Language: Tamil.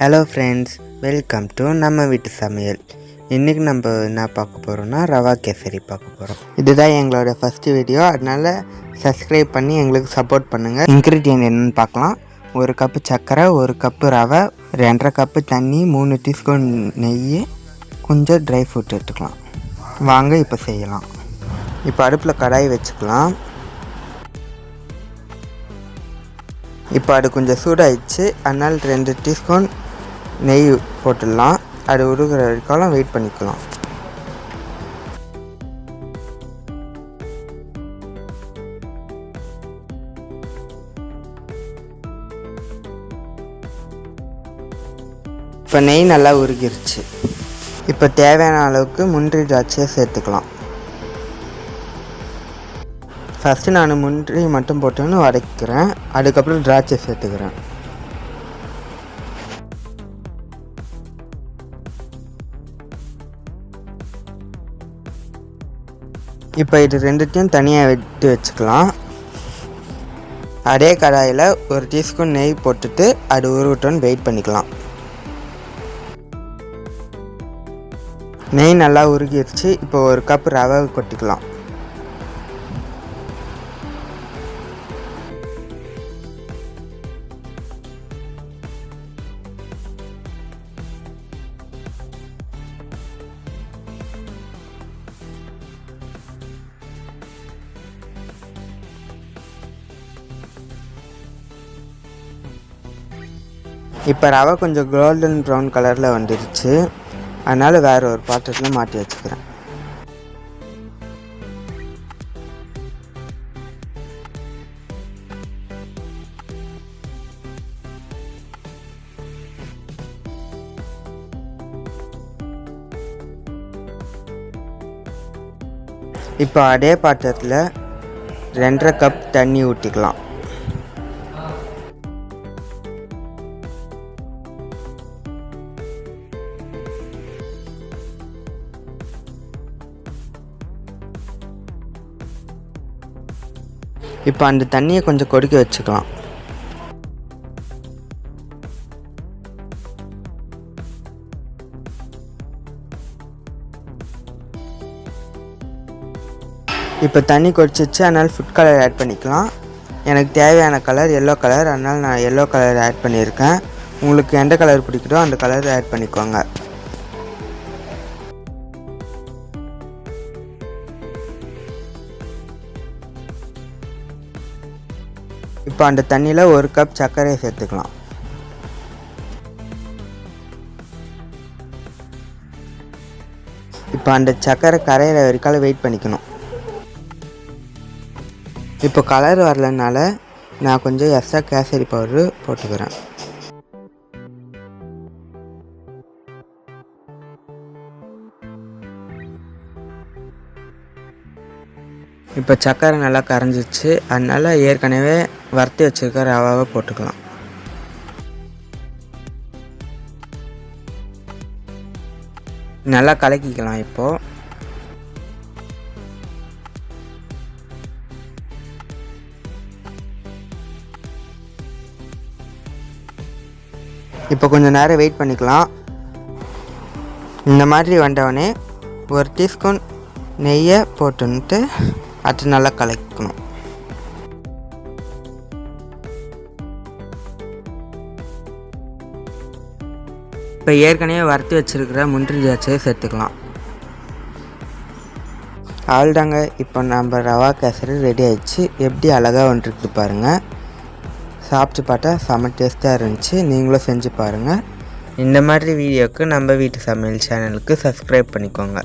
ஹலோ ஃப்ரெண்ட்ஸ் வெல்கம் டு நம்ம வீட்டு சமையல். இன்றைக்கி நம்ம என்ன பார்க்க போகிறோம்னா ரவா கேசரி பார்க்க போகிறோம் இதுதான் எங்களோட ஃபஸ்ட்டு வீடியோ அதனால் சப்ஸ்கிரைப் பண்ணி எங்களுக்கு சப்போர்ட் பண்ணுங்கள் இன்க்ரீடியன்ட் என்னென்னு பார்க்கலாம். ஒரு கப்பு சர்க்கரை ஒரு கப்பு ரவை ரெண்டரை கப்பு தண்ணி மூணு டீஸ்பூன் நெய் கொஞ்சம் ட்ரை ஃப்ரூட் எடுத்துக்கலாம். வாங்க இப்போ செய்யலாம். இப்போ அடுப்பில் கடாய் வச்சுக்கலாம். இப்போ அது கொஞ்சம் சூடாயிடுச்சு. அதனால் ரெண்டு டீஸ்பூன் நெய் போட்டுடலாம். அது உருகிற வரைக்கும் வெயிட் பண்ணிக்கலாம். இப்போ நெய் நல்லா உருகிருச்சு. இப்போ தேவையான அளவுக்கு முந்திரி திராட்சையை சேர்த்துக்கலாம். ஃபஸ்ட்டு நான் முந்திரி மட்டும் போட்டுன்னு வதக்கிறேன். அதுக்கப்புறம் திராட்சை சேர்த்துக்கிறேன். இப்போ இது ரெண்டுத்தையும் தனியாக வெட்டி வச்சுக்கலாம். அதே கடாயில் ஒரு டீஸ்பூன் நெய் போட்டுட்டு அது உருவிட்டோன்னு வெயிட் பண்ணிக்கலாம். நெய் நல்லா உருகிருச்சு இப்போ ஒரு கப் ரவை கொட்டிக்கலாம். இப்போ ரவை கொஞ்சம் கோல்டன் ப்ரௌன் கலரில் வந்துடுச்சு. அதனால் வேறு ஒரு பாத்திரத்தில் மாட்டி வச்சுக்கிறேன். இப்போ அதே பாத்திரத்தில் ரெண்டரை கப் தண்ணி ஊற்றிக்கலாம் இப்போ அந்த தண்ணியை கொஞ்சம் கொதிக்க வச்சுக்கலாம். இப்போ தண்ணி கொதிச்சிச்சு அதனால் ஃபுட் கலர் ஆட் பண்ணிக்கலாம். எனக்கு தேவையான கலர் எல்லோ கலர் அதனால் நான் எல்லோ கலர் ஆட் பண்ணியிருக்கேன். உங்களுக்கு எந்த கலர் பிடிக்குதோ அந்த கலர் ஆட் பண்ணிக்கோங்க. இப்போ அந்த தண்ணியில் ஒரு கப் சர்க்கரையை சேர்த்துக்கலாம். இப்போ அந்த சர்க்கரை கரையிற வரைக்கும் வெயிட் பண்ணிக்கணும். இப்போ கலர் வரலனால நான் கொஞ்சம் எக்ஸ்ட்ரா கேசரி பவுடரு போட்டுக்கிறேன். இப்போ சர்க்கரை நல்லா கரைஞ்சிச்சு அதனால் ஏற்கனவே வறுத்து வச்சுருக்க ரவாவை போட்டுக்கலாம். நல்லா கலக்கிக்கலாம் இப்போது இப்போ கொஞ்சம் நேரம் வெயிட் பண்ணிக்கலாம். இந்த மாதிரி வந்தவொடனே ஒரு டீஸ்பூன் நெய்யை போட்டுன்ட்டு அது நல்லா கலக்கணும். இப்போ ஏற்கனவே வறுத்து வச்சுருக்கிற முந்திரி திராட்சையை சேர்த்துக்கலாம். ஆள்தாங்க இப்போ நம்ம ரவா கேசரி ரெடி ஆயிடுச்சு. எப்படி அழகாக வந்துருக்குது பாருங்கள் சாப்பிட்டு பார்த்தா செம டேஸ்ட்டாக இருந்துச்சு. நீங்களும் செஞ்சு பாருங்கள் இந்த மாதிரி வீடியோவுக்கு நம்ம வீட்டு சமையல் சேனலுக்கு சப்ஸ்கிரைப் பண்ணிக்கோங்க.